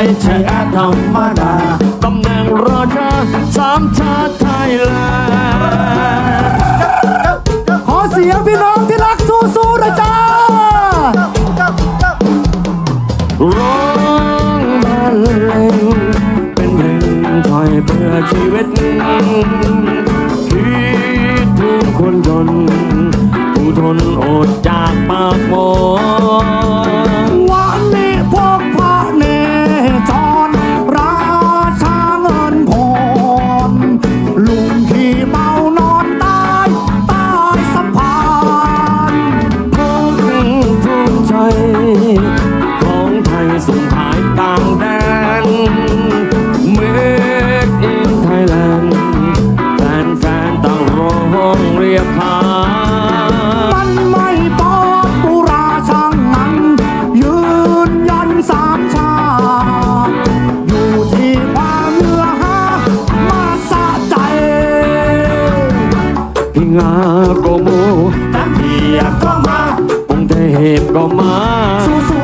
ใช่ธรรมดาตำแหน่งราชาสามชาติไทยแลนด์ขอเสียงพี่น้องที่รักสู้ๆนะจ้าร้องบรรเลงเป็นเพลงถอยเพื่อชีวิตคิดถึงคนจนผู้ทนอดจากปากหมอ ของไทยส่งขายต่างแดน Made in Thailand แฟนๆต่างร้องเรียกหามันไม่ปอดปุราช่างมันยืนยันสามชาติอยู่ที่ความเนื้อหามาสะใจ พิงาโกโม พก็มาสู้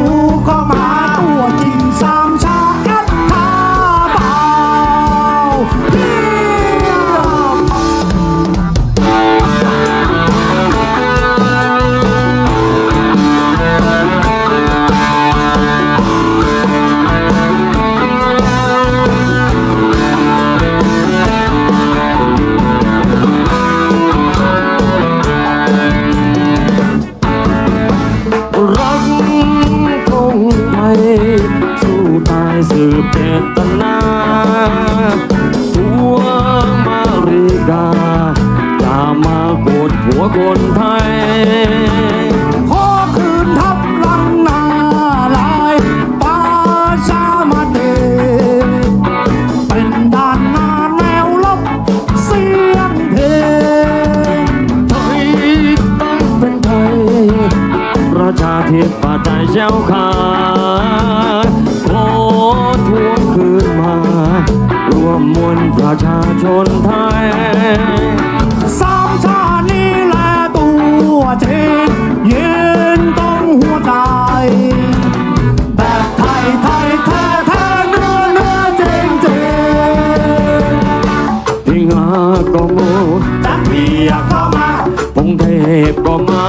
ประชาธิปไตยเจ้าขาขอทวงคืนมา รวมมวลประชาชนไทยสามชาตินี้แหละตัวจริงยืนตรงหัวใจ แบบไทยไทยแท้แท้เนื้อเนื้อจริงจริงพิงาก็โมจักเพียก็มาองค์เทพก็มา